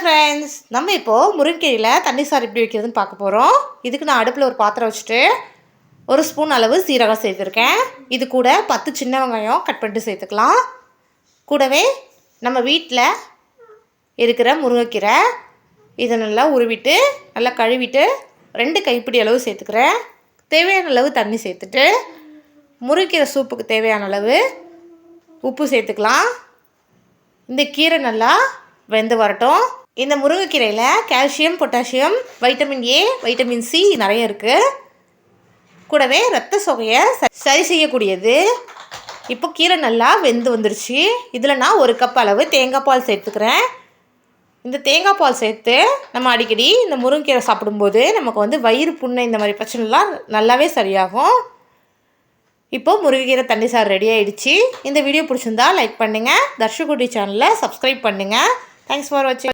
Friends நம்ம இப்போது முருங்கையில் தண்ணி சாறு எப்படி வைக்கிறதுன்னு பார்க்க போகிறோம் இதுக்கு நான் அடுப்பில் ஒரு பாத்திரம் வச்சுட்டு ஒரு ஸ்பூன் அளவு சீரகம் சேர்த்துருக்கேன். இது கூட பத்து சின்ன வெங்காயம் கட் பண்ணிட்டு சேர்த்துக்கலாம். கூடவே நம்ம வீட்டில் இருக்கிற முருங்கைக்கீரை இதை நல்லா உருவிட்டு நல்லா கழுவிட்டு ரெண்டு கைப்பிடி அளவு சேர்த்துக்கிறேன். தேவையான அளவு தண்ணி சேர்த்துட்டு முருங்கைக்கீரை சூப்புக்கு தேவையான அளவு உப்பு சேர்த்துக்கலாம். இந்த கீரை நல்லா வெந்து வரட்டும். இந்த முருங்கைக்கீரையில் calcium potassium vitamin A vitamin C நிறைய இருக்குது கூடவே ரத்த சோகையை ச- சரி செய்யக்கூடியது. இப்போ கீரை நல்லா வெந்து வந்துருச்சு. இதில் நான் ஒரு கப் அளவு தேங்காய் பால் சேர்த்துக்கிறேன். இந்த தேங்காய் பால் சேர்த்து நம்ம அடிக்கடி இந்த முருங்கைக்கீரை சாப்பிடும்போது நமக்கு வந்து வயிறு புண்ணு இந்த மாதிரி பிரச்சனைலாம் நல்லாவே சரியாகும். இப்போது முருங்கைக்கீரை தண்ணி சாறு ரெடி ஆகிடுச்சு இந்த வீடியோ பிடிச்சிருந்தா லைக் பண்ணுங்கள் தர்ஷகுட்டி சேனலை சப்ஸ்கிரைப் பண்ணுங்கள் தேங்க்ஸ் ஃபார் வாட்சிங்